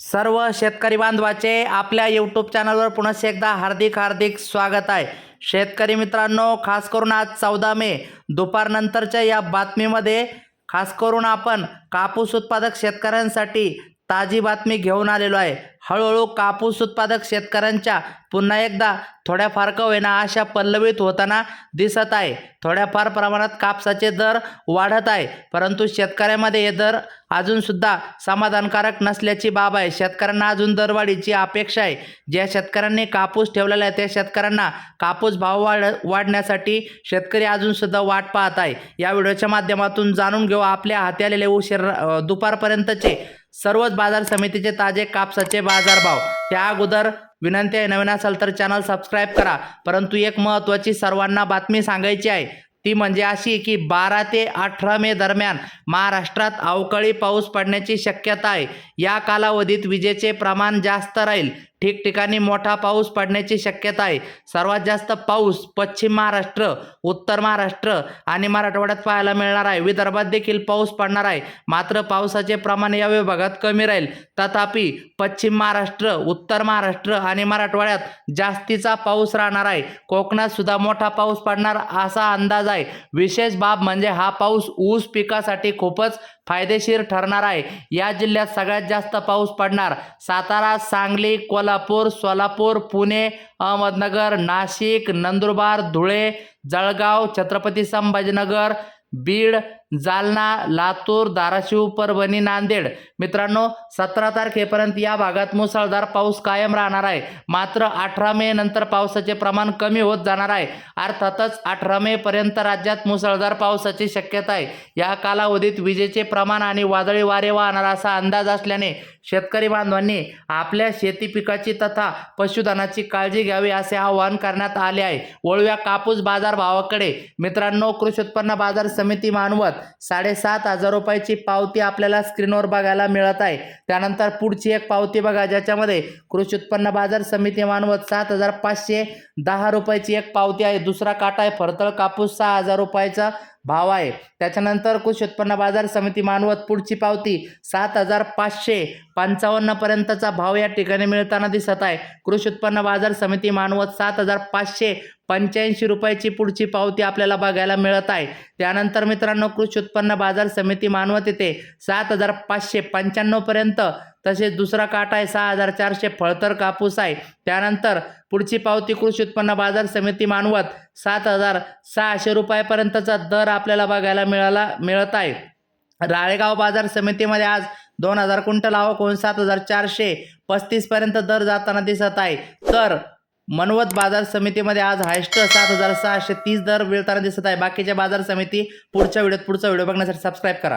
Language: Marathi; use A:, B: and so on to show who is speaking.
A: सर्व शेतकरी बांधवाचे आपल्या यूट्यूब चॅनलवर पुन्हा एकदा हार्दिक हार्दिक स्वागत आहे. शेतकरी मित्रांनो खास करून आज चौदा मे दुपारनंतरच्या या बातमीमध्ये खास करून आपण कापूस उत्पादक शेतकऱ्यांसाठी ताजी बातमी घेऊन आलेलो आहे. हळूहळू कापूस उत्पादक शेतकऱ्यांच्या पुन्हा एकदा थोड्याफार का होईना पल्लवीत पल्लवित होताना दिसत आहे. थोड्याफार प्रमाणात कापसाचे दर वाढत आहे परंतु शेतकऱ्यामध्ये हे दर अजूनसुद्धा समाधानकारक नसल्याची बाब आहे. शेतकऱ्यांना अजून दरवाढीची अपेक्षा आहे. ज्या शेतकऱ्यांनी कापूस ठेवलेला आहे त्या शेतकऱ्यांना कापूस भाव वाढ वाढण्यासाठी शेतकरी अजूनसुद्धा वाट पाहत आहे. या व्हिडिओच्या माध्यमातून जाणून घेऊ आपल्या हाती आलेले उशीर दुपारपर्यंतचे सर्वच बाजार समितीचे ताजे कापसाचे बाजारभाव. त्या अगोदर विनंती आहे नवीन असाल तर चॅनल सबस्क्राईब करा. परंतु एक महत्त्वाची सर्वांना बातमी सांगायची आहे. ती म्हणजे अशी की बारा ते अठरा मे दरम्यान महाराष्ट्रात अवकाळी पाऊस पडण्याची शक्यता आहे. या कालावधीत विजेचे प्रमाण जास्त राहील. ठिकठिकाणी मोठा पाऊस पडण्याची शक्यता आहे. सर्वात जास्त पाऊस पश्चिम महाराष्ट्र उत्तर महाराष्ट्र आणि मराठवाड्यात पाहायला मिळणार आहे. विदर्भात देखील पाऊस पडणार आहे. मात्र पावसाचे प्रमाण या विभागात कमी राहील. तथापि पश्चिम महाराष्ट्र उत्तर महाराष्ट्र आणि मराठवाड्यात जास्तीचा पाऊस राहणार आहे. कोकणात सुद्धा मोठा पाऊस पडणार असा अंदाज आहे. विशेष बाब म्हणजे हा पाऊस ऊस पिकासाठी खूपच फायदेशीर ठरणार आहे. या जिल्ह्यात सगळ्यात जास्त पाऊस पडणार. सातारा सांगली कोल्हापूर सोलापूर पुणे अहमदनगर नाशिक नंदुरबार धुळे जळगाव छत्रपती संभाजीनगर बीड जालना लातूर धाराशिव परभणी नांदेड. मित्रांनो सतरा तारखेपर्यंत या भागात मुसळधार पाऊस कायम राहणार आहे. मात्र अठरा मे नंतर पावसाचे प्रमाण कमी होत जाणार आहे. अर्थातच अठरा मे पर्यंत राज्यात मुसळधार पावसाची शक्यता आहे. या कालावधीत विजेचे प्रमाण आणि वादळी वारे वाहणार असा अंदाज असल्याने शेतकरी बांधवांनी आपल्या शेती पिकाची तथा पशुधनाची काळजी घ्यावी असे आवाहन करण्यात आले आहे. वळव्या कापूस बाजार भावाकडे मित्रांनो कृषी उत्पन्न बाजार समिती मानवत साडेसात हजार रुपयाची पावती आपल्याला स्क्रीनवर बघायला मिळत आहे. त्यानंतर पुढची एक पावती बघा ज्याच्यामध्ये कृषी उत्पन्न बाजार समिती मानवत सात हजार पाचशे दहा रुपयाची एक पावती आहे. दुसरा काटा आहे फरतळ कापूस सहा हजार रुपयाचा भाव आहे. त्याच्यानंतर कृषी उत्पन्न बाजार समिती मानवत पुढची पावती सात हजार पाचशे पंचावन्नपर्यंतचा भाव या ठिकाणी मिळताना दिसत आहे. कृषी उत्पन्न बाजार समिती मानवत सात हजार पाचशे पंच्याऐंशी रुपयाची पुढची पावती आपल्याला बघायला मिळत आहे. त्यानंतर मित्रांनो कृषी उत्पन्न बाजार समिती मानवत येथे सात हजार पाचशे पंच्याण्णवपर्यंत तसेच दुसरा काटा आहे सहा हजार चारशे फळतर कापूस आहे. त्यानंतर पुढची पावती कृषी उत्पन्न बाजार समिती मानवत सात हजार सहाशे रुपयापर्यंतचा दर आपल्याला बघायला मिळाला मिळत आहे. राळेगाव बाजार समितीमध्ये आज दोन हजार क्विंटल आवक होऊन सात हजार चारशे पस्तीसपर्यंत दर जाताना दिसत आहे. तर मनवत बाजार समितीमध्ये आज हायस्ट सात हजार सहाशे तीस दर मिळताना दिसत आहे. बाकीच्या बाजार समिती पुढच्या व्हिडिओत पुढचा व्हिडिओ बघण्यासाठी सबस्क्राईब करा.